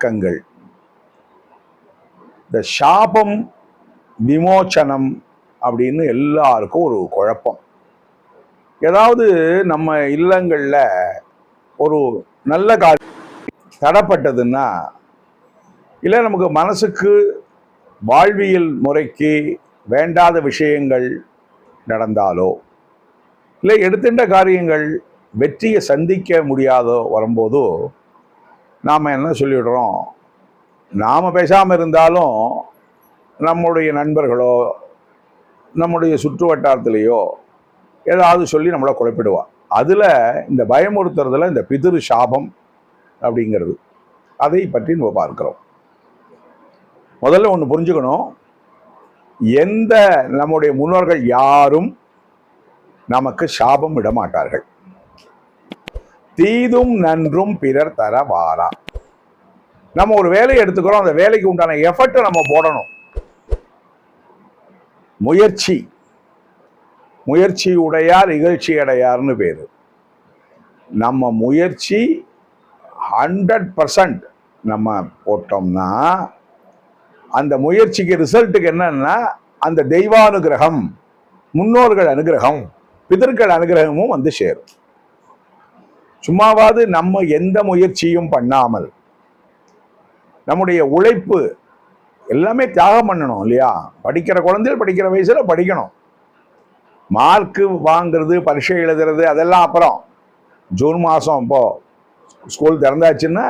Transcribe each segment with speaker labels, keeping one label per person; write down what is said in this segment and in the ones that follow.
Speaker 1: விளக்கங்கள் இந்த சாபம் விமோச்சனம் அப்படின்னு எல்லாருக்கும் ஒரு குழப்பம். ஏதாவது நம்ம இல்லங்களில் ஒரு நல்ல காரியம் தடப்பட்டதுன்னா இல்லை நமக்கு மனசுக்கு வாழ்வியல் முறைக்கு வேண்டாத விஷயங்கள் நடந்தாலோ இல்லை எடுத்துட்ட காரியங்கள் வெற்றியை சந்திக்க முடியாதோ வரும்போதோ நாம் என்ன சொல்லிவிடுறோம் நாம் பேசாமல் இருந்தாலும் நம்முடைய நண்பர்களோ நம்முடைய சுற்று வட்டாரத்திலேயோ ஏதாவது சொல்லி நம்மளை குழப்பிடுவா. அதில் இந்த பயமுறுத்துறதுல இந்த பிதிரு சாபம் அப்படிங்கிறது. அதை பற்றி நம்ம பார்க்குறோம். முதல்ல ஒன்று புரிஞ்சுக்கணும். எந்த நம்முடைய முன்னோர்கள் யாரும் நமக்கு சாபம் விட மாட்டார்கள் தீதும் நன்றும் பிறர் தர வாரா நம்ம ஒரு வேலையை எடுத்துக்கிறோம் அந்த வேலைக்கு உண்டான எஃபர்ட்டை நம்ம போடணும். முயற்சி. முயற்சி உடையார் இகழ்ச்சி அடையார்னு பேரு. நம்ம முயற்சி ஹண்ட்ரட் பர்சன்ட் நம்ம போட்டோம்னா அந்த முயற்சிக்கு ரிசல்ட்டுக்கு என்னன்னா அந்த தெய்வானுகிரகம் முன்னோர்கள் அனுகிரகம் பிதர்கள் அனுகிரகமும் வந்து சேரும். சும்மாவாது நம்ம எந்த முயற்சியும் பண்ணாமல் நம்முடைய உழைப்பு எல்லாமே தியாகம் பண்ணணும் இல்லையா? படிக்கிற குழந்தைகள் படிக்கிற வயசில் படிக்கணும். மார்க்கு வாங்குறது பரீட்சை எழுதுறது அதெல்லாம் அப்புறம். ஜூன் மாதம் இப்போது ஸ்கூல் திறந்தாச்சுன்னா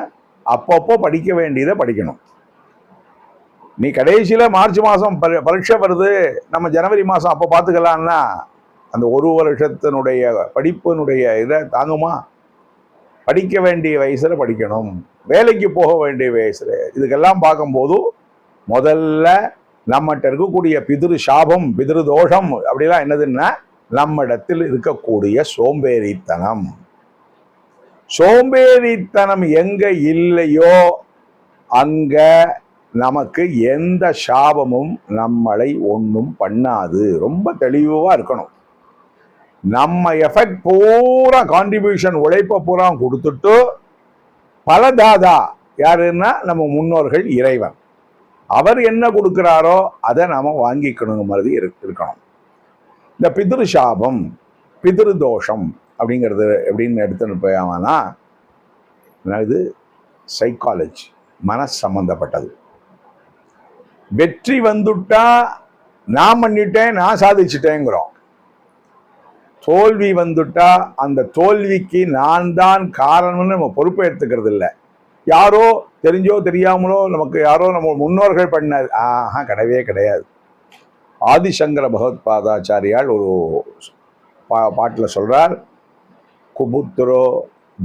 Speaker 1: அப்பப்போ படிக்க வேண்டியதை படிக்கணும். நீ கடைசியில் மார்ச் மாதம் பரி பரீட்சை வருது நம்ம ஜனவரி மாதம் அப்போ பார்த்துக்கலான்னா அந்த ஒரு வருஷத்தினுடைய படிப்பினுடைய இதை தாங்குமா? படிக்க வேண்டிய வயசில் படிக்கணும். வேலைக்கு போக வேண்டிய வயசில். இதுக்கெல்லாம் பார்க்கும்போது முதல்ல நம்மகிட்ட இருக்கக்கூடிய பிதிரு சாபம் பிதிரு தோஷம் அப்படிலாம் என்னதுன்னா நம்மிடத்தில் இருக்கக்கூடிய சோம்பேறித்தனம். சோம்பேறித்தனம் எங்க இல்லையோ அங்க நமக்கு எந்த சாபமும் நம்மளை ஒன்றும் பண்ணாது. ரொம்ப தெளிவாக இருக்கணும். நம்ம எஃபெக்ட் பூரா கான்ட்ரிபியூஷன் உழைப்பை பூரா கொடுத்துட்டு பலதாதா யாருன்னா நம்ம முன்னோர்கள் இறைவன். அவர் என்ன கொடுக்குறாரோ அதை நாம் வாங்கிக்கணுங்க மாதிரி இரு- இருக்கணும். இந்த பிதிரு சாபம் பிதிரு தோஷம் அப்படிங்கிறது எப்படின்னு எடுத்துன்னு போயாமனா இது சைக்காலஜி மனசு சம்பந்தப்பட்டது. வெற்றி வந்துட்டா நான் பண்ணிட்டேன் நான் சாதிச்சிட்டேங்கிறோம். தோல்வி வந்துட்டா அந்த தோல்விக்கு நான் தான் காரணம்னு நம்ம பொறுப்பை எடுத்துக்கிறது இல்லை யாரோ தெரிஞ்சோ தெரியாமலோ நமக்கு யாரோ நம்ம முன்னோர்கள் பண்ண ஆஹா கிடையவே கிடையாது. ஆதிசங்கர பகவத் பாதாச்சாரியால் ஒரு பா பாட்டில் சொல்கிறார் குபுத்திரோ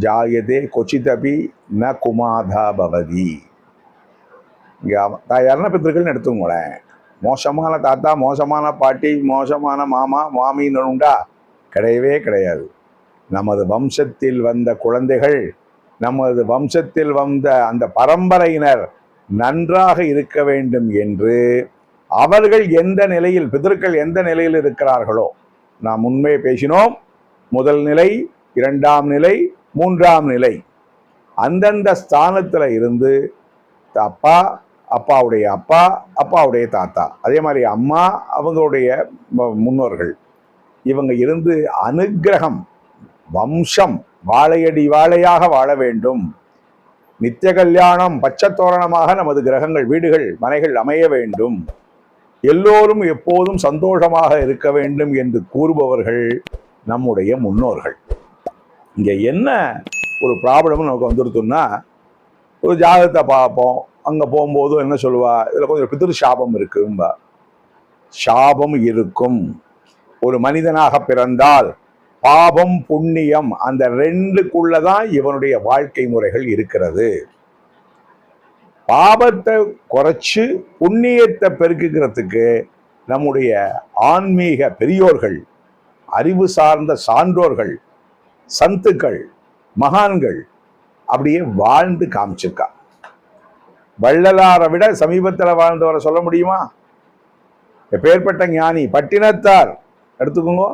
Speaker 1: ஜாயதே கொச்சிதபி ந குமாதா பவதி. இங்கே தாயார்னா பித்திருக்கள்னு எடுத்துக்கோங்களேன். மோசமான தாத்தா மோசமான பாட்டி மோசமான மாமா மாமின்னு உண்டா? கிடையவே கிடையாது. நமது வம்சத்தில் வந்த குழந்தைகள் நமது வம்சத்தில் வந்த அந்த பரம்பரையினர் நன்றாக இருக்க வேண்டும் என்று அவர்கள் எந்த நிலையில் பிதர்கள் எந்த நிலையில் இருக்கிறார்களோ நாம் உண்மையை பேசினோம். முதல் நிலை இரண்டாம் நிலை மூன்றாம் நிலை. அந்தந்த ஸ்தானத்தில் இருந்து அப்பா அப்பாவுடைய அப்பா அப்பாவுடைய தாத்தா அதே மாதிரி அம்மா அவங்களுடைய முன்னோர்கள். இவங்க இருந்து அனுக்கிரகம் வம்சம் வாழையடி வாழையாக வாழ வேண்டும். நித்திய கல்யாணம் பச்சை தோரணமாக நமது கிரகங்கள் வீடுகள் மனைகள் அமைய வேண்டும். எல்லோரும் எப்போதும் சந்தோஷமாக இருக்க வேண்டும் என்று கூறுபவர்கள் நம்முடைய முன்னோர்கள். இங்கே என்ன ஒரு ப்ராப்ளம் நமக்கு வந்துருத்தோம்னா ஒரு ஜாதகத்தை பார்ப்போம். அங்கே போகும்போதும் என்ன சொல்லுவா? இதில் கொஞ்சம் பிதிரு சாபம் இருக்கும்பா. சாபம் இருக்கும். ஒரு மனிதனாக பிறந்தால் பாபம் புண்ணியம் அந்த ரெண்டுக்குள்ளதான் இவனுடைய வாழ்க்கை முறைகள் இருக்கிறது. பாபத்தை குறைச்சு புண்ணியத்தை பெருக்குகிறதுக்கு நம்முடைய ஆன்மீக பெரியோர்கள் அறிவு சார்ந்த சான்றோர்கள் சந்துக்கள் மகான்கள் அப்படியே வாழ்ந்து காமிச்சிருக்கா. வள்ளலாரை விட சமீபத்தில் வாழ்ந்தவரை சொல்ல முடியுமா? எப்பேற்பட்ட ஞானி பட்டினத்தார் எடுத்துக்கோங்க.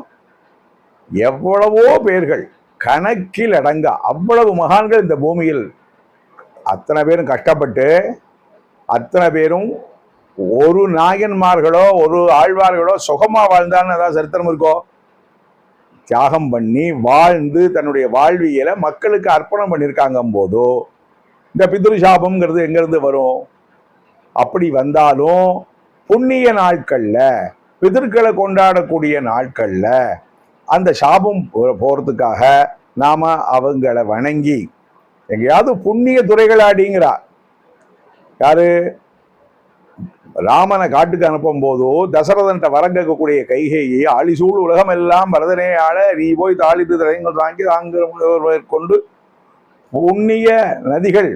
Speaker 1: எவ்வளவோ பேர்கள் கணக்கில் அடங்க அவ்வளவு மகான்கள் இந்த பூமியில். அத்தனை பேரும் கஷ்டப்பட்டு அத்தனை பேரும் ஒரு நாயன்மார்களோ ஒரு ஆழ்வார்களோ சுகமாக வாழ்ந்தான்னு ஏதாவது சரித்திரம் இருக்கோ? தியாகம் பண்ணி வாழ்ந்து தன்னுடைய வாழ்வியலை மக்களுக்கு அர்ப்பணம் பண்ணியிருக்காங்க போதோ இந்த பித்ரு சாபம்ங்கிறது எங்கேருந்து வரும்? அப்படி வந்தாலும் புண்ணிய நாட்களில் பிதர்களை கொண்டாடக்கூடிய நாட்களில் அந்த சாபம் போ- நாம் நாம அவங்கள வணங்கி எங்கேயாவது புண்ணிய துறைகளாடிங்கிறா யாரு? ராமனை காட்டுக்கு அனுப்பும் போதோ தசரதன்ட்ட வரம் கேட்கக்கூடிய கைகையை ஆளிசூழ் உலகம் எல்லாம் பரதனே நீ போய் தாளித்து தலைங்கள் வாங்கி தாங்க கொண்டு புண்ணிய நதிகள்.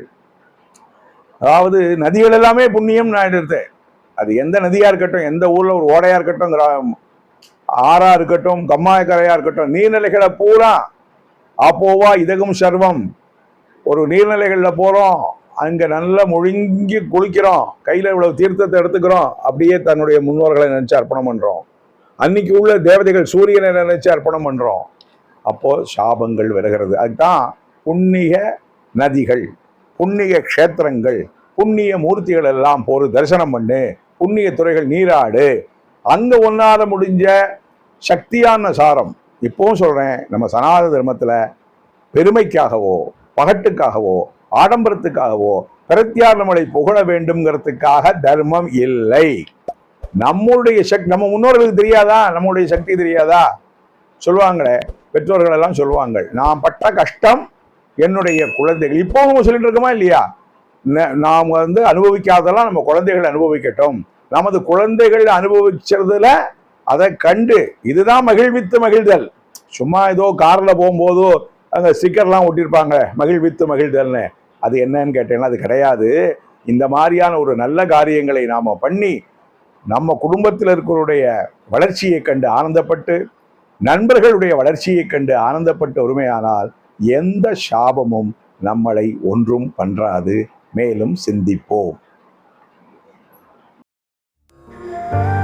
Speaker 1: அதாவது நதிகள் எல்லாமே புண்ணியம் நான் எடுத்தேன். அது எந்த நதியா இருக்கட்டும் எந்த ஊர்ல ஒரு ஓடையா இருக்கட்டும் கிரா- ஆறா இருக்கட்டும் கம்மாயக்கரையா இருக்கட்டும் நீர்நிலைகளை பூரா அப்போவா இதகும் சர்வம். ஒரு நீர்நிலைகளில் போறோம் அங்க நல்லா முழுங்கி குளிக்கிறோம் கையில இவ்வளவு தீர்த்தத்தை எடுத்துக்கிறோம் அப்படியே தன்னுடைய முன்னோர்களை நினைச்சு அர்ப்பணம் பண்றோம். அன்னைக்கு உள்ள தேவதைகள் சூரியனை நினைச்சு அர்ப்பணம் பண்றோம். அப்போ சாபங்கள் விலகிறது அதுதான் புண்ணிய நதிகள் புண்ணிய க்ஷேத்திரங்கள் புண்ணிய மூர்த்திகள் எல்லாம் போர் தரிசனம் பண்ணு. புண்ணிய துறைகள் நீராடு. அந்த ஒன்றால் முடிஞ்ச சக்தியான சாரம். இப்போவும் சொல்கிறேன் நம்ம சனாத தர்மத்தில் பெருமைக்காகவோ பகட்டுக்காகவோ ஆடம்பரத்துக்காகவோ பிரத்யார் நம்மளை புகழ வேண்டும்ங்கிறதுக்காக தர்மம் இல்லை. நம்மளுடைய சக்தி நம்ம முன்னோர்களுக்கு தெரியாதா? நம்மளுடைய சக்தி தெரியாதா? சொல்லுவாங்களே பெற்றோர்கள் எல்லாம் சொல்லுவாங்க நான் பட்ட கஷ்டம் என்னுடைய குழந்தைகள். இப்போ நம்ம சொல்லிட்டு இருக்கோமா இல்லையா? ந- நாம் வந்து அனுபவிக்காதெல்லாம் நம்ம குழந்தைகள் அனுபவிக்கட்டும். நமது குழந்தைகள் அனுபவிச்சதுல அதை கண்டு இதுதான் மகிழ்வித்து மகிழ்தல். சும்மா ஏதோ காரில் போகும்போதோ அந்த ஸ்டிக்கர்லாம் ஒட்டியிருப்பாங்க மகிழ்வித்து மகிழ்தல்னு. அது என்னன்னு கேட்டேன்னா அது கிடையாது. இந்த மாதிரியான ஒரு நல்ல காரியங்களை நாம் பண்ணி நம்ம குடும்பத்தில் இருக்கிறவருடைய வளர்ச்சியை கண்டு ஆனந்தப்பட்டு நண்பர்களுடைய வளர்ச்சியை கண்டு ஆனந்தப்பட்டு ஒருமையானால் எந்த சாபமும் நம்மளை ஒன்றும் பண்றாது. மேலும் சிந்திப்போம். Bye.